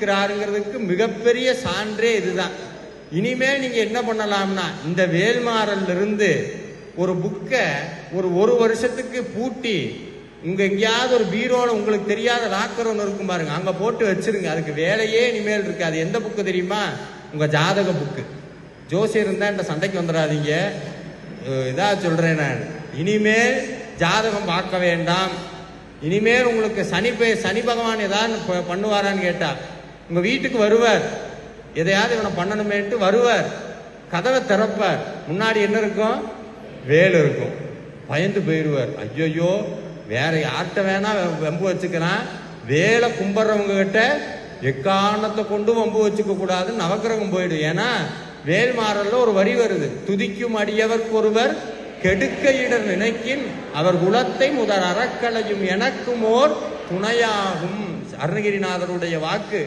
இருக்கிறாருங்கிறதுக்கு மிகப்பெரிய சான்றே இதுதான். இனிமேல் நீங்க என்ன பண்ணலாம்னா இந்த வேல்மாறல்ல இருந்து ஒரு புக்கை ஒரு ஒரு வருஷத்துக்கு பூட்டி உங்க எங்கேயாவது ஒரு பீரோல உங்களுக்கு தெரியாத லாக்கர் ஒன்று இருக்கும் பாருங்க அங்க போட்டு வச்சிருங்க. அதுக்கு வேலையே இனிமேல் இருக்கு. அது எந்த புக்கு தெரியுமா? உங்க ஜாதக புக்கு. ஜோசியர் இருந்தா இந்த சண்டைக்கு வந்துடாதீங்க. இதா சொல்றேன் நான். இனிமேல் ஜாதகம் பார்க்க வேண்டாம். இனிமேல் உங்களுக்கு சனி பே சனி பகவான் ஏதாவது பண்ணுவாரான்னு கேட்டா உங்க வீட்டுக்கு வருவார். எதையாவது இவனை பண்ணணுமேன்ட்டு வருவார். கதவை திறப்பார். முன்னாடி என்ன இருக்கும்? வேல் இருக்கும். பயந்து போயிடுவார். ஐயோ வேற யார்கிட்ட வேணா வெம்பு வம்பு வச்சுக்கிறான் வேலை கும்பிட்றவங்க கிட்ட எக்காரணத்தை கொண்டும் வம்பு வச்சுக்க கூடாதுன்னு நவக்கிரகம் போயிடும். ஏன்னா வேல்மாறல்ல ஒரு வரி வருது. துதிக்கும் அடியவர்க்கு ஒருவர் கெடுக்க நினைக்கின் அவர் குலத்தை முதல் அறக்கலையும் எனக்கும் ஓர் துணையாகும். அருணகிரிநாதருடைய வாக்கு.